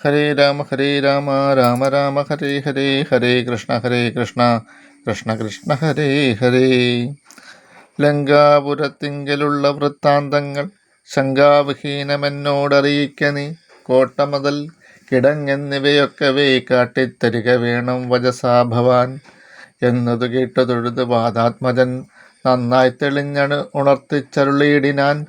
ഹരേ രാമ ഹരേ രാമ രാമ രാമ ഹരേ ഹരേ ഹരേ കൃഷ്ണ ഹരേ കൃഷ്ണ കൃഷ്ണ കൃഷ്ണ ഹരേ ഹരേ. ലങ്കാപുരത്തിങ്കലുള്ള വൃത്താന്തങ്ങൾ ശങ്കാവിഹീനമെന്നോടറിയിക്ക നീ. കോട്ടമുതൽ കിടങ്ങെന്നിവയൊക്കവേ കാട്ടിത്തരിക വേണം വജസാ ഭവാൻ. എന്നതു കേട്ടു തൊഴുത് വാദാത്മജൻ നന്നായി തെളിഞ്ഞണ് ഉണർത്തിച്ചരുളിയിടിനാൻ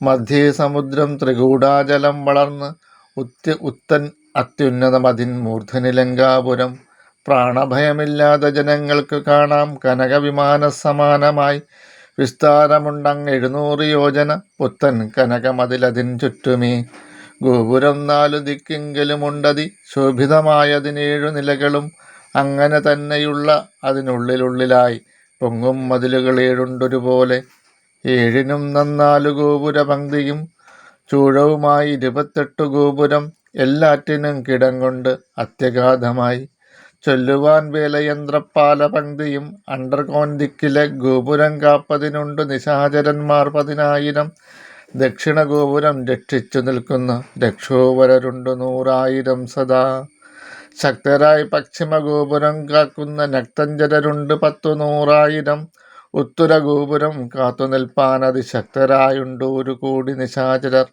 മധ്യേ സമുദ്രം ത്രികൂടാജലം വളർന്ന് ഉത്യ ഉത്തൻ അത്യുന്നതമതിൻ മൂർധനിലങ്കാപുരം. പ്രാണഭയമില്ലാതെ ജനങ്ങൾക്ക് കാണാം കനകവിമാന സമാനമായി വിസ്താരമുണ്ടങ് എഴുന്നൂറ് യോജന. പുത്തൻ കനകമതിലതിൻ ചുറ്റുമേ ഗോപുരം നാലു ദിക്കെങ്കിലുമുണ്ടതി. ശോഭിതമായതിനേഴു നിലകളും അങ്ങനെ തന്നെയുള്ള അതിനുള്ളിലുള്ളിലായി. പൊങ്ങും മതിലുകൾ ഏഴുണ്ടൊരുപോലെ. ഏഴിനും നന്നാലു ഗോപുര പങ്ക്തിയും ചൂഴവുമായി ഇരുപത്തെട്ടു ഗോപുരം എല്ലാറ്റിനും കിടം കൊണ്ട് അത്യഗാധമായി. ചൊല്ലുവാൻ വേലയന്ത്രപ്പാല പങ്ക്തിയും അണ്ടർകോൺ ദിക്കിലെ ഗോപുരം കാപ്പതിനുണ്ട്. നിശാചരന്മാർ പതിനായിരം. ദക്ഷിണ ഗോപുരം രക്ഷിച്ചു നിൽക്കുന്ന. രക്ഷോവരരുണ്ട് നൂറായിരം സദാ. ശക്തരായി പശ്ചിമ ഗോപുരം കാക്കുന്ന നക്തഞ്ചരരുണ്ട് പത്തു നൂറായിരം. ഉത്തര ഗോപുരം കാത്തുനിൽപ്പാൻ അതിശക്തരായുണ്ട് ഒരു കോടി നിശാചരർ.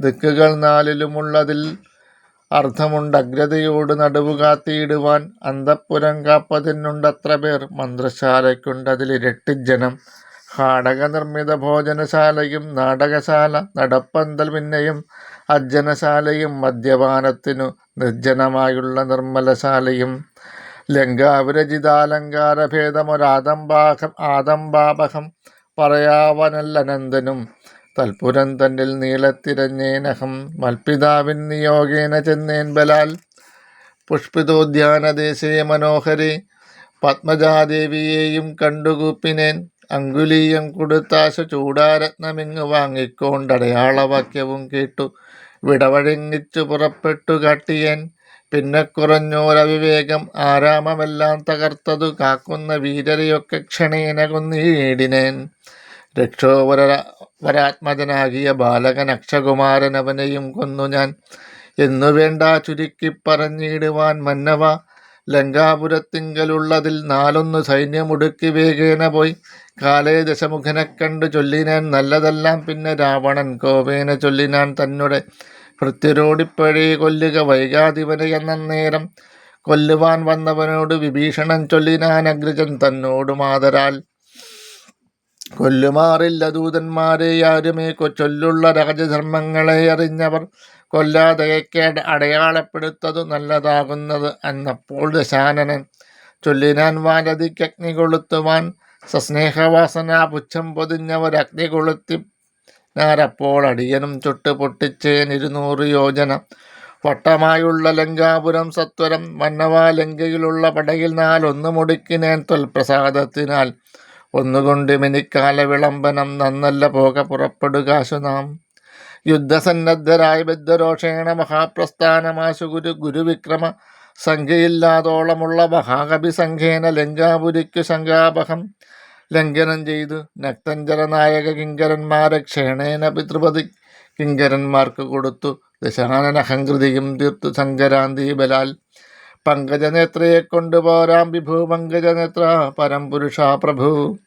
ദിക്കുകൾ നാലിലുമുള്ളതിൽ അർത്ഥമുണ്ട് അഗ്രതയോട് നടുവ് കാത്തിയിടുവാൻ അന്തപ്പുരം കാപ്പതിനുണ്ടത്ര പേർ മന്ത്രശാലയ്ക്കുണ്ടതിലിരട്ടി ജനം. ഹാടക നിർമ്മിത ഭോജനശാലയും നാടകശാല നടപ്പന്തൽ പിന്നെയും അജ്ജനശാലയും മദ്യപാനത്തിനു നിർജനമായുള്ള നിർമ്മലശാലയും. ലങ്കാവിരചിതാലങ്കാരഭേദമൊരാദംബാഹം ആദംബാപകം പറയാവനല്ലനന്ദനും തൽപുരം തന്നിൽ നീളത്തിരഞ്ഞേനഹം മൽപിതാവിൻ നിയോഗേന ചെന്നേൻ ബലാൽ. പുഷ്പിതോദ്യാനദേശേ മനോഹരി പത്മജാദേവിയെയും കണ്ടുകൂപ്പിനേൻ. അങ്കുലീയം കൊടുത്താശ ചൂടാരത്നമിങ്ങ് വാങ്ങിക്കൊണ്ടടയാളവാക്യവും കേട്ടു. വിടവഴങ്ങിച്ചു പുറപ്പെട്ടു കാട്ടിയേൻ. പിന്നെ കുറഞ്ഞോരവിവേകം ആരാമമെല്ലാം തകർത്തതു കാക്കുന്ന വീരരെയൊക്കെ ക്ഷണേന കൊന്നീടിനേൻ രക്ഷോവര വരാത്മജനാകിയ ബാലകൻ അക്ഷകുമാരൻ അവനെയും കൊന്നു ഞാൻ. എന്നു വേണ്ട ചുരുക്കി പറഞ്ഞിടുവാൻ മന്നവ ലങ്കാപുരത്തിങ്കലുള്ളതിൽ നാലൊന്ന് സൈന്യമുടുക്കി വേഗേന പോയി. കാലേ ദശമുഖനെ കണ്ടു ചൊല്ലിനാൻ നല്ലതെല്ലാം പിന്നെ രാവണൻ കോപേന ചൊല്ലിനാൻ തന്നെ ഭൃത്യരോടിപ്പഴേ കൊല്ലുക വൈകാതിവനെ എന്ന നേരം കൊല്ലുവാൻ വന്നവനോട് വിഭീഷണൻ ചൊല്ലിനാൻ അഗ്രജൻ തന്നോട് മാതരാൽ കൊല്ലുമാറില്ല ദൂതന്മാരെ ആരുമേ ചൊല്ലുള്ള രാജധർമ്മങ്ങളെ അറിഞ്ഞവർ കൊല്ലാതെയൊക്കെ അടയാളപ്പെടുത്തതു നല്ലതാകുന്നത് എന്നപ്പോൾ ദശാനനൻ ചൊല്ലിനാൻ വാരതിക്കഗ്നി കൊളുത്തുവാൻ സസ്നേഹവാസന പുച്ഛം പൊതിഞ്ഞവർ അഗ്നി കൊളുത്തി ഞാരപ്പോൾ അടിയനും ചുട്ട് പൊട്ടിച്ചേൻ ഇരുന്നൂറ് യോജന. വട്ടമായുള്ള ലങ്കാപുരം സത്വരം വന്നവാലങ്കയിലുള്ള പടയിൽ നാലൊന്നു മുടുക്കിനേൻ തൊൽപ്രസാദത്തിനാൽ ഒന്നുകൊണ്ട് മിനിക്കാല വിളംബനം നന്നല്ല പോക പുറപ്പെടുകാശു നാം യുദ്ധസന്നദ്ധരായ ബദ്ധരോഷേണ മഹാപ്രസ്ഥാനമാശു ഗുരു ഗുരുവിക്രമ സംഖ്യയില്ലാതോളമുള്ള മഹാകവി സംഖ്യേന ലങ്കാപുരിക്കു ശങ്കാപഹം ലംഘനം ചെയ്തു നക്തഞ്ചര നായക കിങ്കരന്മാരെ ക്ഷേണേന പിതൃപതി കിങ്കരന്മാർക്ക് കൊടുത്തു ദശാനനഹങ്കൃതിയും തീർത്തു സങ്കരാന്തി ബലാൽ. പങ്കജനേത്രയെ കൊണ്ടുപോരാം വിഭു പങ്കജനേത്ര പരംപുരുഷ പ്രഭു.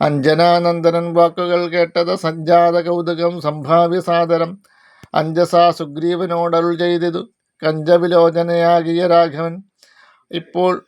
അഞ്ജനാനന്ദനൻ വാക്കുകൾ കേട്ടത് സഞ്ജാത കൗതുകം സംഭാവ്യ സാദരം അഞ്ജസാ സുഗ്രീവനോടരുൾ ചെയ്തിതു. കഞ്ചവിലോചനയാകിയ രാഘവൻ. ഇപ്പോൾ